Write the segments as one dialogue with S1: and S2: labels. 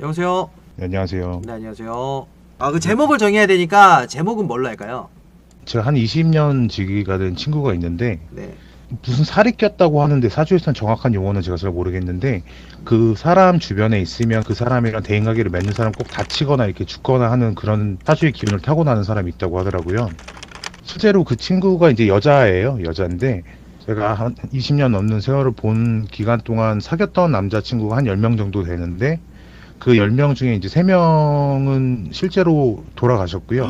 S1: 여보세요.
S2: 네, 안녕하세요.
S1: 네 안녕하세요. 아 그 제목을 정해야 되니까 제목은 뭘로 할까요?
S2: 제가 한 20년 지기가 된 친구가 있는데
S1: 네.
S2: 무슨 살이 꼈다고 하는데 사주에서는 정확한 용어는 제가 잘 모르겠는데 그 사람 주변에 있으면 그 사람이랑 대인관계를 맺는 사람 꼭 다치거나 이렇게 죽거나 하는 그런 사주의 기운을 타고 나는 사람이 있다고 하더라고요. 실제로 그 친구가 이제 여자예요. 여자인데 제가 한 20년 넘는 세월을 본 기간 동안 사귀었던 남자친구가 한 10명 정도 되는데 그 10명 중에 이제 3명은 실제로 돌아가셨고요.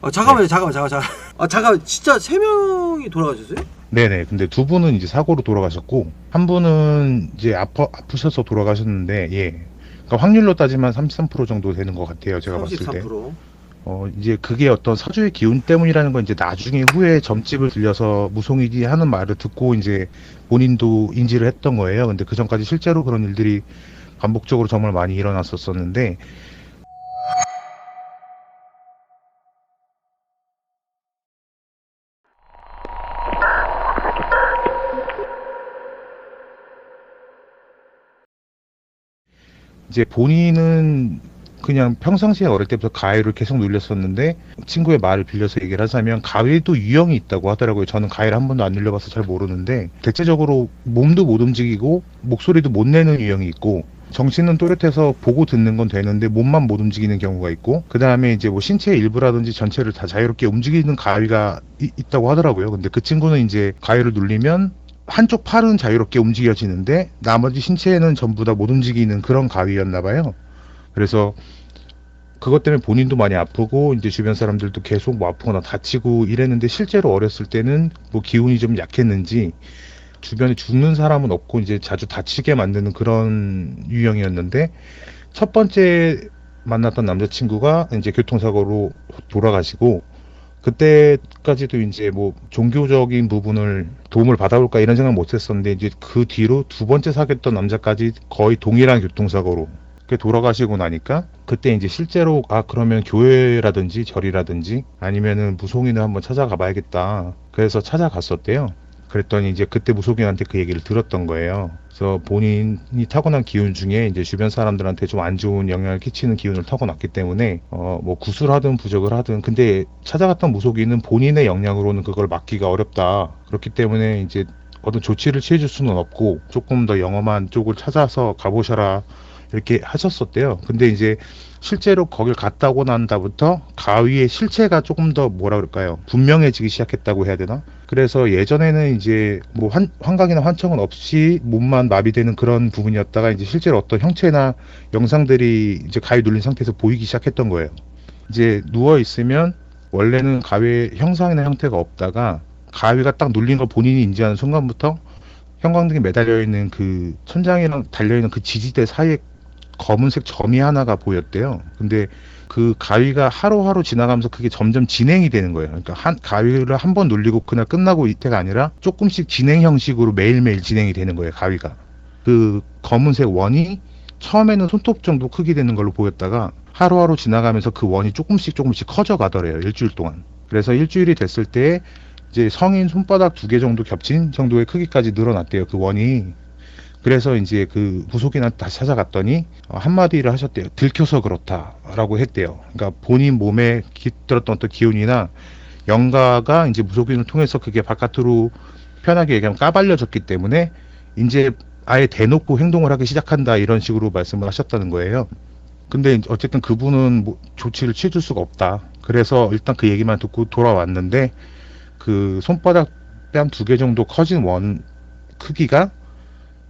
S1: 아 잠깐만요. 잠깐만 잠깐 잠깐. 아 잠깐 진짜 세 명이 돌아가셨어요?
S2: 네네. 근데 두 분은 이제 사고로 돌아가셨고, 한 분은 이제 아파, 아프셔서 돌아가셨는데, 예. 그러니까 확률로 따지면 33% 정도 되는 것 같아요. 제가 봤을 때.
S1: 33%.
S2: 어, 이제 그게 어떤 사주의 기운 때문이라는 건 이제 나중에 후에 점집을 들려서 무송이지 하는 말을 듣고 이제 본인도 인지를 했던 거예요. 근데 그 전까지 실제로 그런 일들이 반복적으로 정말 많이 일어났었었는데, 이제 본인은 그냥 평상시에 어릴 때부터 가위를 계속 눌렸었는데 친구의 말을 빌려서 얘기를 하자면 가위도 유형이 있다고 하더라고요. 저는 가위를 한 번도 안 눌려봐서 잘 모르는데 대체적으로 몸도 못 움직이고 목소리도 못 내는 유형이 있고 정신은 또렷해서 보고 듣는 건 되는데 몸만 못 움직이는 경우가 있고 그 다음에 이제 뭐 신체의 일부라든지 전체를 다 자유롭게 움직이는 가위가 이- 있다고 하더라고요. 근데 그 친구는 이제 가위를 눌리면 한쪽 팔은 자유롭게 움직여지는데 나머지 신체는 전부 다 못 움직이는 그런 가위였나 봐요. 그래서 그것 때문에 본인도 많이 아프고 이제 주변 사람들도 계속 뭐 아프거나 다치고 이랬는데 실제로 어렸을 때는 뭐 기운이 좀 약했는지 주변에 죽는 사람은 없고 이제 자주 다치게 만드는 그런 유형이었는데 첫 번째 만났던 남자친구가 이제 교통사고로 돌아가시고 그때까지도 이제 뭐 종교적인 부분을 도움을 받아볼까 이런 생각 못 했었는데 이제 그 뒤로 두 번째 사귀었던 남자까지 거의 동일한 교통사고로 돌아가시고 나니까 그때 이제 실제로 아 그러면 교회라든지 절이라든지 아니면은 무속인을 한번 찾아가 봐야겠다. 그래서 찾아갔었대요 그랬더니 이제 그때 무속인한테 그 얘기를 들었던 거예요. 그래서 본인이 타고난 기운 중에 이제 주변 사람들한테 좀 안 좋은 영향을 끼치는 기운을 타고났기 때문에 어 뭐 구술하든 부적을 하든 근데 찾아갔던 무속인은 본인의 역량으로는 그걸 막기가 어렵다. 그렇기 때문에 이제 어떤 조치를 취해줄 수는 없고 조금 더 영험한 쪽을 찾아서 가보셔라 이렇게 하셨었대요. 근데 이제 실제로 거길 갔다 오고 난다부터 가위의 실체가 조금 더 뭐라 그럴까요? 분명해지기 시작했다고 해야 되나? 그래서 예전에는 이제 뭐 환, 환각이나 환청은 없이 몸만 마비되는 그런 부분이었다가 이제 실제로 어떤 형체나 영상들이 이제 가위 눌린 상태에서 보이기 시작했던 거예요. 이제 누워 있으면 원래는 가위의 형상이나 형태가 없다가 가위가 딱 눌린 걸 본인이 인지하는 순간부터 형광등에 매달려 있는 그 천장이랑 달려 있는 그 지지대 사이에 검은색 점이 하나가 보였대요. 근데 그 가위가 하루하루 지나가면서 그게 점점 진행이 되는 거예요. 그러니까 한 가위를 한 번 눌리고 그날 끝나고 이때가 아니라 조금씩 진행 형식으로 매일매일 진행이 되는 거예요. 가위가. 그 검은색 원이 처음에는 손톱 정도 크기 되는 걸로 보였다가 하루하루 지나가면서 그 원이 조금씩 조금씩 커져 가더래요. 일주일 동안. 그래서 일주일이 됐을 때 이제 성인 손바닥 두 개 정도 겹친 정도의 크기까지 늘어났대요. 그 원이. 그래서 이제 그 무속인한테 다시 찾아갔더니 어, 한마디를 하셨대요. 들켜서 그렇다라고 했대요. 그러니까 본인 몸에 깃들었던 어떤 기운이나 영가가 이제 무속인을 통해서 그게 바깥으로 편하게 얘기하면 까발려졌기 때문에 이제 아예 대놓고 행동을 하기 시작한다 이런 식으로 말씀을 하셨다는 거예요. 근데 어쨌든 그분은 뭐 조치를 취해줄 수가 없다. 그래서 일단 그 얘기만 듣고 돌아왔는데 그 손바닥 뺨 두 개 정도 커진 원 크기가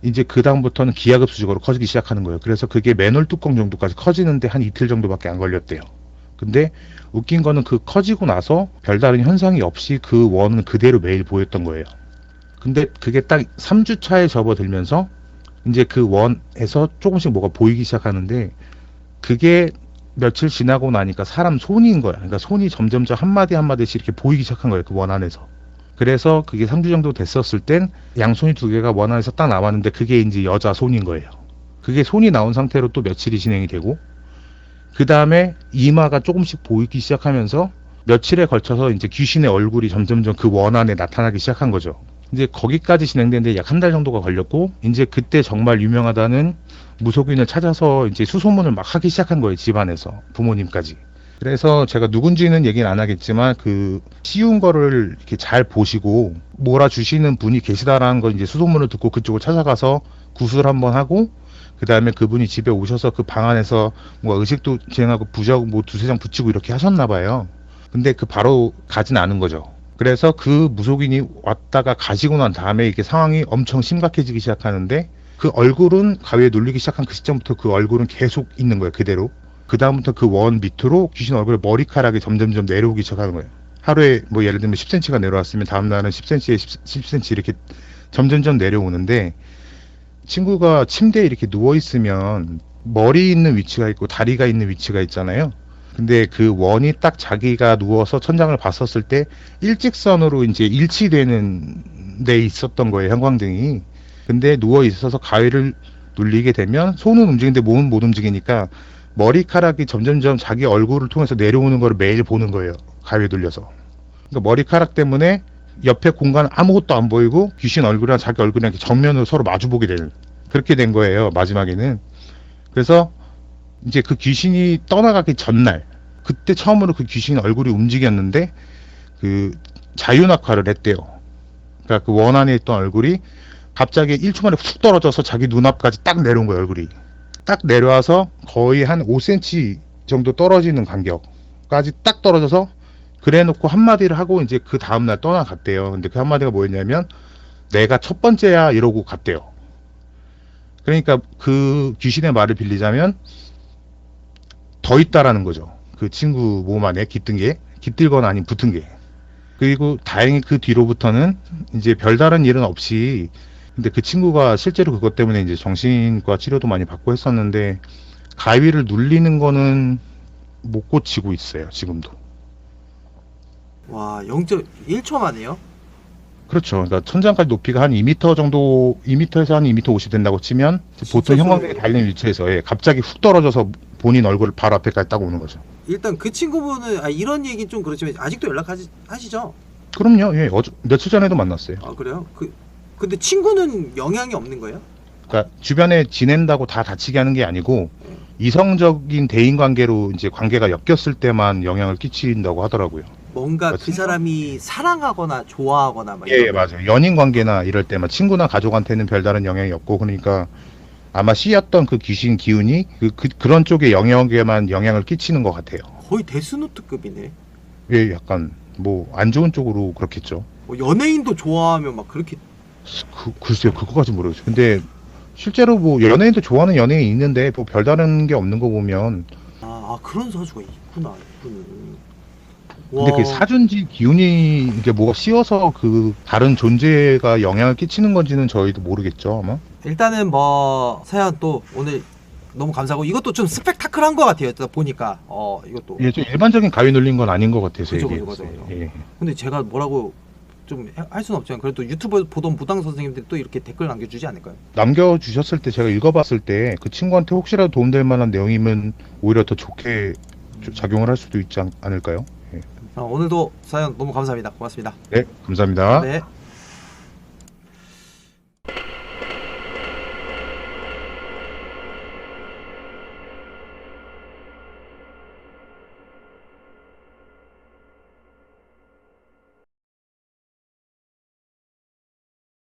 S2: 이제 그 다음부터는 기하급수적으로 커지기 시작하는 거예요. 그래서 그게 맨홀 뚜껑 정도까지 커지는데 한 이틀 정도밖에 안 걸렸대요. 근데 웃긴 거는 그 커지고 나서 별다른 현상이 없이 그 원은 그대로 매일 보였던 거예요. 근데 그게 딱 3주 차에 접어들면서 이제 그 원에서 조금씩 뭐가 보이기 시작하는데 그게 며칠 지나고 나니까 사람 손인 거야. 그러니까 손이 점점점 한마디 한마디씩 이렇게 보이기 시작한 거예요. 그 원 안에서. 그래서 그게 3주 정도 됐었을 땐 양손이 두 개가 원 안에서 딱 남았는데 그게 이제 여자 손인 거예요. 그게 손이 나온 상태로 또 며칠이 진행이 되고 그 다음에 이마가 조금씩 보이기 시작하면서 며칠에 걸쳐서 이제 귀신의 얼굴이 점점점 그 원 안에 나타나기 시작한 거죠. 이제 거기까지 진행되는데 약 한 달 정도가 걸렸고 이제 그때 정말 유명하다는 무속인을 찾아서 이제 수소문을 막 하기 시작한 거예요 집안에서 부모님까지 그래서 제가 누군지는 얘기는 안 하겠지만 그 쉬운 거를 이렇게 잘 보시고 몰아주시는 분이 계시다라는 걸 이제 수소문을 듣고 그쪽을 찾아가서 구술 한번 하고 그 다음에 그분이 집에 오셔서 그 방 안에서 뭔가 의식도 진행하고 부적 뭐 두세 장 붙이고 이렇게 하셨나 봐요. 근데 그 바로 가진 않은 거죠. 그래서 그 무속인이 왔다가 가시고 난 다음에 이게 상황이 엄청 심각해지기 시작하는데 그 얼굴은 가위에 눌리기 시작한 그 시점부터 그 얼굴은 계속 있는 거예요. 그대로. 그 다음부터 그 원 밑으로 귀신 얼굴에 머리카락이 점점점 내려오기 시작하는 거예요. 하루에 뭐 예를 들면 10cm가 내려왔으면 다음 날은 10cm에 10, 10cm 이렇게 점점점 내려오는데 친구가 침대에 이렇게 누워 있으면 머리 있는 위치가 있고 다리가 있는 위치가 있잖아요. 근데 그 원이 딱 자기가 누워서 천장을 봤었을 때 일직선으로 이제 일치되는 데 있었던 거예요, 형광등이. 근데 누워 있어서 가위를 눌리게 되면 손은 움직이는데 몸은 못 움직이니까 머리카락이 점점점 자기 얼굴을 통해서 내려오는 걸 매일 보는 거예요. 가위에 눌려서. 그러니까 머리카락 때문에 옆에 공간 아무것도 안 보이고 귀신 얼굴이랑 자기 얼굴이랑 정면으로 서로 마주보게 되는 그렇게 된 거예요. 마지막에는. 그래서 이제 그 귀신이 떠나가기 전날 그때 처음으로 그 귀신 얼굴이 움직였는데 그 자유낙하를 했대요. 그러니까 그 원 안에 있던 얼굴이 갑자기 1초 만에 훅 떨어져서 자기 눈앞까지 딱 내려온 거예요, 얼굴이. 딱 내려와서 거의 한 5cm 정도 떨어지는 간격까지 딱 떨어져서 그래 놓고 한마디를 하고 이제 그 다음날 떠나갔대요. 근데 그 한마디가 뭐였냐면 내가 첫 번째야 이러고 갔대요. 그러니까 그 귀신의 말을 빌리자면 더 있다라는 거죠. 그 친구 몸 안에 깃든 게 깃들거나 아닌 붙은 게. 그리고 다행히 그 뒤로부터는 이제 별다른 일은 없이 근데 그 친구가 실제로 그것 때문에 이제 정신과 치료도 많이 받고 했었는데 가위를 눌리는 거는 못 고치고 있어요 지금도
S1: 와 0.1초 만에요?
S2: 그렇죠 그러니까 천장까지 높이가 한 2m 정도 2m에서 한 2m 50 된다고 치면 보통 형광등이 달리는 위치에서 예, 갑자기 훅 떨어져서 본인 얼굴을 바로 앞에까지 딱 오는 거죠
S1: 일단 그 친구분은 아, 이런 얘기 좀 그렇지만 아직도 연락하시 하시죠?
S2: 그럼요 예 어저, 며칠 전에도 만났어요
S1: 아 그래요? 그 근데 친구는 영향이 없는 거예요?
S2: 그러니까 주변에 지낸다고 다 다치게 하는 게 아니고 이성적인 대인 관계로 이제 관계가 엮였을 때만 영향을 끼친다고 하더라고요.
S1: 뭔가
S2: 아,
S1: 그
S2: 친구?
S1: 사람이 사랑하거나 좋아하거나 막
S2: 예, 예,
S1: 이런
S2: 맞아요. 연인 관계나 이럴 때만 친구나 가족한테는 별다른 영향이 없고 그러니까 아마 씌였던 그 귀신 기운이 그, 그, 런 쪽의 영역에만 영향을 끼치는 것 같아요.
S1: 거의 데스노트급이네.
S2: 예, 약간 뭐 안 좋은 쪽으로 그렇겠죠.
S1: 뭐 연예인도 좋아하면 막 그렇게
S2: 그, 글쎄요, 그거까지 모르겠어요. 근데 실제로 뭐 연예인도 좋아하는 연예인이 있는데 뭐 별다른 게 없는 거 보면
S1: 아, 아, 그런 사주가 있구나 이분은.
S2: 근데 그 사준지 기운이 이게 뭐가 씌어서 그 다른 존재가 영향을 끼치는 건지는 저희도 모르겠죠 아마.
S1: 일단은 뭐 사연 또 오늘 너무 감사하고 이것도 좀 스펙타클한 것 같아요. 딱 보니까 어 이것도.
S2: 예, 좀 일반적인 가위 눌린 건 아닌 것 같아서
S1: 그죠,
S2: 이게.
S1: 그죠, 그죠, 그죠.
S2: 예.
S1: 근데 제가 뭐라고 좀 할 수는 없지만 그래도 유튜브 보던 무당 선생님들이 또 이렇게 댓글 남겨주지 않을까요?
S2: 남겨주셨을 때 제가 읽어봤을 때 그 친구한테 혹시라도 도움될 만한 내용이면 오히려 더 좋게 조- 작용을 할 수도 있지 않, 않을까요? 예.
S1: 어, 오늘도 사연 너무 감사합니다. 고맙습니다.
S2: 네, 감사합니다.
S1: 네.